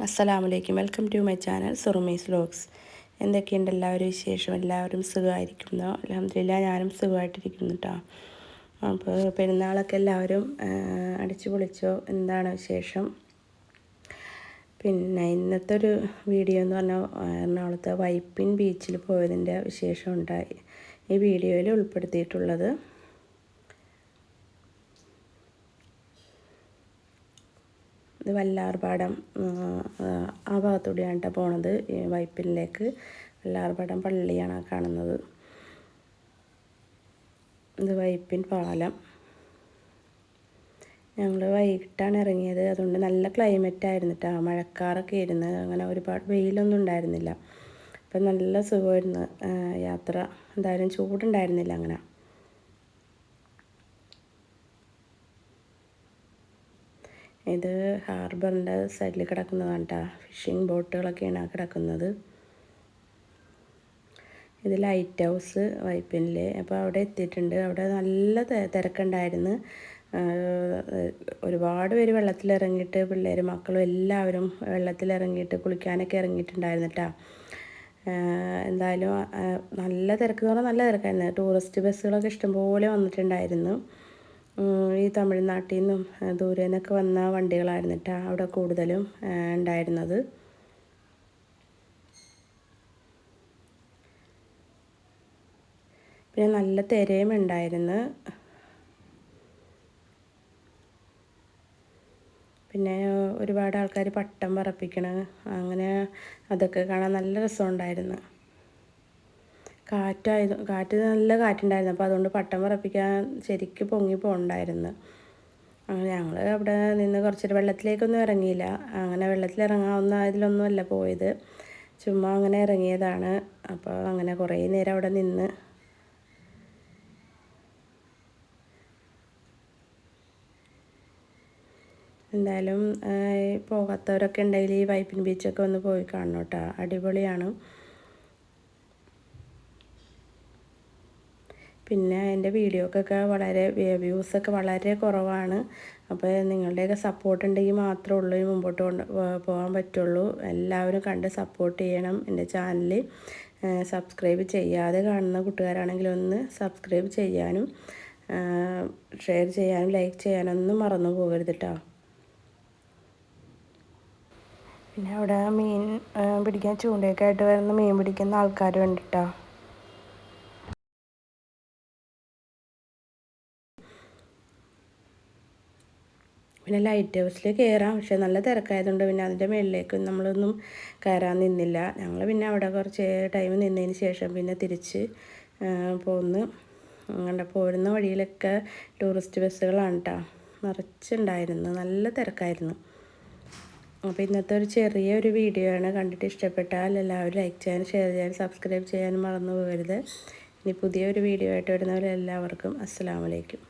അസ്സലാമു അലൈക്കും welcome to my channel Surumi's vlogs എന്തൊക്കെയുണ്ട്? എല്ലാവരും വിശേഷം? എല്ലാവരും സുഖമായിരിക്കുന്നു? അലഹമില്ല ഞാനും സുഖമായിട്ടിരിക്കുന്നു കേട്ടോ അപ്പോൾ പെരുന്നാളൊക്കെ എല്ലാവരും അടിച്ചു പൊളിച്ചോ? എന്താണ് വിശേഷം? പിന്നെ ഇന്നത്തെ ഒരു വീഡിയോ എന്ന് പറഞ്ഞാൽ എറണാകുളത്തെ വൈപ്പിൻ ബീച്ചിൽ പോയതിന്റെ വിശേഷം ഉണ്ടായി. ഈ വീഡിയോയിൽ ഉൾപ്പെടുത്തിയിട്ടുള്ളത് ഇത് വല്ലാർപാടം ആ ഭാഗത്തൂടെയാണ് കേട്ടോ പോണത് വൈപ്പിനിലേക്ക്. വല്ലാർപാടം പള്ളിയാണ് കാണുന്നത്. ഇത് വൈപ്പിൻ പാലം. ഞങ്ങൾ വൈകിട്ടാണ് ഇറങ്ങിയത്. അതുകൊണ്ട് നല്ല ക്ലൈമറ്റ് ആയിരുന്നു കേട്ടോ മഴക്കാറൊക്കെ ആയിരുന്നു. അങ്ങനെ ഒരുപാട് വെയിലൊന്നും ഉണ്ടായിരുന്നില്ല. അപ്പം നല്ല സുഖമായിരുന്നു യാത്ര. എന്തായാലും ചൂടുണ്ടായിരുന്നില്ല അങ്ങനെ. ഇത് ഹാർബറിന്റെ സൈഡിൽ കിടക്കുന്നതാണ് കേട്ടോ ഫിഷിംഗ് ബോട്ടുകളൊക്കെയാണ് കിടക്കുന്നത്. ഇത് ലൈറ്റ് ഹൗസ് വൈപ്പിനിലെ അപ്പോൾ അവിടെ എത്തിയിട്ടുണ്ട്. അവിടെ നല്ല തിരക്കുണ്ടായിരുന്നു. ഒരുപാട് പേര് വെള്ളത്തിലിറങ്ങിയിട്ട് പിള്ളേർ മക്കളും എല്ലാവരും വെള്ളത്തിലിറങ്ങിയിട്ട് കുളിക്കാനൊക്കെ ഇറങ്ങിയിട്ടുണ്ടായിരുന്നു കേട്ടോ എന്തായാലും നല്ല തിരക്ക് എന്ന് പറഞ്ഞാൽ നല്ല തിരക്കായിരുന്നു. ടൂറിസ്റ്റ് ബസ്സുകളൊക്കെ ഇഷ്ടംപോലെ വന്നിട്ടുണ്ടായിരുന്നു. ഈ തമിഴ്നാട്ടിൽ നിന്നും ദൂരെ നിന്നൊക്കെ വന്ന വണ്ടികളായിരുന്നു കേട്ടോ അവിടെ കൂടുതലും ഉണ്ടായിരുന്നത്. പിന്നെ നല്ല തിരയും ഉണ്ടായിരുന്നു. പിന്നെ ഒരുപാട് ആൾക്കാർ പട്ടം പറപ്പിക്കണ അങ്ങനെ അതൊക്കെ കാണാൻ നല്ല രസമുണ്ടായിരുന്നു. കാറ്റായത് കാറ്റ് നല്ല കാറ്റുണ്ടായിരുന്നു. അപ്പോൾ അതുകൊണ്ട് പട്ടം പറപ്പിക്കാൻ ശരിക്കും പൊങ്ങി പോകണ്ടായിരുന്നു അങ്ങനെ ഞങ്ങൾ അവിടെ നിന്ന് കുറച്ചൊരു വെള്ളത്തിലേക്കൊന്നും ഇറങ്ങിയില്ല. അങ്ങനെ വെള്ളത്തിൽ ഇറങ്ങാവുന്ന അല്ല പോയത്. ചുമ്മാ അങ്ങനെ ഇറങ്ങിയതാണ്. അപ്പോൾ അങ്ങനെ കുറേ നേരം അവിടെ നിന്ന്. എന്തായാലും പോകാത്തവരൊക്കെ ഉണ്ടെങ്കിൽ ഈ വൈപ്പിൻ ബീച്ചൊക്കെ ഒന്ന് പോയി കാണണം കേട്ടോ. അടിപൊളിയാണ്. പിന്നെ എന്റെ വീഡിയോക്കൊക്കെ വളരെ വ്യൂസൊക്കെ വളരെ കുറവാണ്. അപ്പോൾ നിങ്ങളുടെയൊക്കെ സപ്പോർട്ട് ഉണ്ടെങ്കിൽ മാത്രമേ ഉള്ളൂ മുമ്പോട്ട് കൊണ്ട് പോകാൻ പറ്റുള്ളൂ. എല്ലാവരും കണ്ട് സപ്പോർട്ട് ചെയ്യണം എന്റെ ചാനൽ സബ്സ്ക്രൈബ് ചെയ്യാതെ കാണുന്ന കൂട്ടുകാരാണെങ്കിൽ ഒന്ന് സബ്സ്ക്രൈബ് ചെയ്യാനും ഷെയർ ചെയ്യാനും ലൈക്ക് ചെയ്യാനൊന്നും മറന്നു പോകരുത് കേട്ടോ പിന്നെ അവിടെ മീൻ പിടിക്കാൻ ചൂണ്ടയൊക്കെ ആയിട്ട് വരുന്ന മീൻ പിടിക്കുന്ന ആൾക്കാരും ഉണ്ട് പിന്നെ ലൈറ്റ് ഹൗസിൽ കയറാം പക്ഷെ നല്ല തിരക്കായതുകൊണ്ട് പിന്നെ അതിന്റെ മുകളിലേക്ക് നമ്മളൊന്നും കയറാൻ നിന്നില്ല. ഞങ്ങൾ പിന്നെ അവിടെ കുറച്ച് ടൈം നിന്നതിന് ശേഷം പിന്നെ തിരിച്ച് പോന്ന്. അങ്ങനെ പോരുന്ന വഴിയിലൊക്കെ ടൂറിസ്റ്റ് ബസ്സുകളാണ് കേട്ടോ നിറച്ചുണ്ടായിരുന്നു. നല്ല തിരക്കായിരുന്നു. അപ്പോൾ ഇന്നത്തെ ഒരു ചെറിയ ഒരു വീഡിയോ ആണ് കണ്ടിട്ട് ഇഷ്ടപ്പെട്ടാൽ എല്ലാവരും ലൈക്ക് ചെയ്യാനും ഷെയർ ചെയ്യാനും സബ്സ്ക്രൈബ് ചെയ്യാനും മറന്നു പോകരുത്. ഇനി പുതിയൊരു വീഡിയോ ആയിട്ട് വരുന്നവരെല്ലാവർക്കും അസ്സാം വലൈക്കും